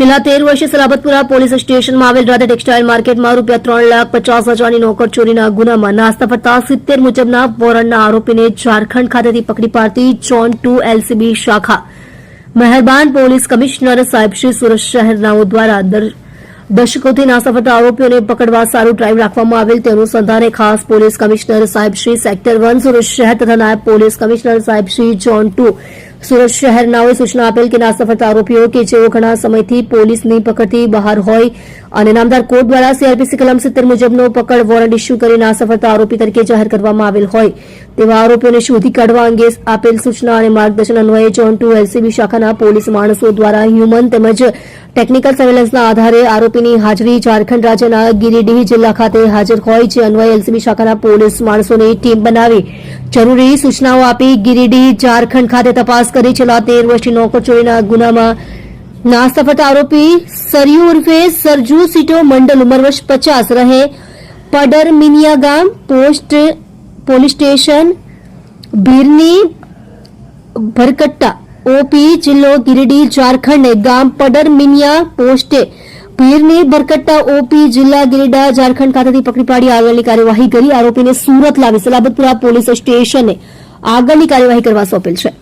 છેલ્લા તેર વર્ષે સલાબતપુરા પોલીસ સ્ટેશનમાં આવેલ રાધા ટેક્સટાઇલ માર્કેટમાં રૂપિયા ત્રણ લાખ પચાસ હજારની નોકર ચોરીના ગુનામાં નાસ્તા ફરતા સિત્તેર મુજબના વોરંટના આરોપીને ઝારખંડ ખાતેથી પકડી પાડતી જોન ટુ એલસીબી શાખા. મહેરબાન પોલીસ કમિશનર સાહેબશ્રી સુરત શહેરનાઓ દ્વારા દશકોથી નાસ્તા ફરતા આરોપીઓને પકડવા સારું ડ્રાઈવ રાખવામાં આવેલ તે અનુસંધાને ખાસ પોલીસ કમિશનર સાહેબ શ્રી સેક્ટર વન સુરત શહેર તથા નાયબ પોલીસ કમિશનર સાહેબ શ્રી જોન ટુ સુરત શહેરનાઓએ સૂચના આપેલ કે ફરતા આરોપીઓ કે જેઓ ઘણા સમયથી પોલીસની પકડથી બહાર હોય અને નામદાર કોર્ટ દ્વારા સીઆરપીસી કલમ સિત્તેર મુજબનો પકડ વોરંટ ઇસ્યુ કરી ફરતા આરોપી તરીકે જાહેર કરવામાં આવેલ હોય. તેવા આરોપીઓને શોધી કાઢવા અંગે આપેલ સૂચના અને માર્ગદર્શન અન્વયે જોન ટુ એલસીબી શાખાના પોલીસ માણસો દ્વારા હ્યુમન તેમજ ટેકનિકલ સર્વેલન્સના આધારે આરોપીની હાજરી ઝારખંડ રાજ્યના ગિરિડીહ જિલ્લા ખાતે હાજર હોય જે અન્વયે એલસીબી શાખાના પોલીસ માણસોની ટીમ બનાવી જરૂરી સૂચનાઓ આપી ગિરિડીહ ઝારખંડ ખાતે તપાસ કરી. છેલ્લા તેર વર્ષથી નોકરચોરીના ગુનામાં નાસ્તફટ આરોપી સરયુ ઉર્ફે સરજુ સીટો મંડલ ઉંમર વર્ષ પચાસ રહે. પડર ગામ પોસ્ટ પોલીસ સ્ટેશન ભીરની ભરકટ્ટા ઓપી, જિલ્લો, ગિરિડી, ઝારખંડ ગામ પડર મિનિયા પોસ્ટે ભીરની બરકટ્ટા ઓપી, જિલ્લા, ગિરિડા, ઝારખંડ ખાતેથી પકડી પાડી આગળની કાર્યવાહી કરી. આરોપીને સુરત લાવી સલાબતપુરા પોલીસ સ્ટેશને આગળની કાર્યવાહી કરવા સોંપેલ છે.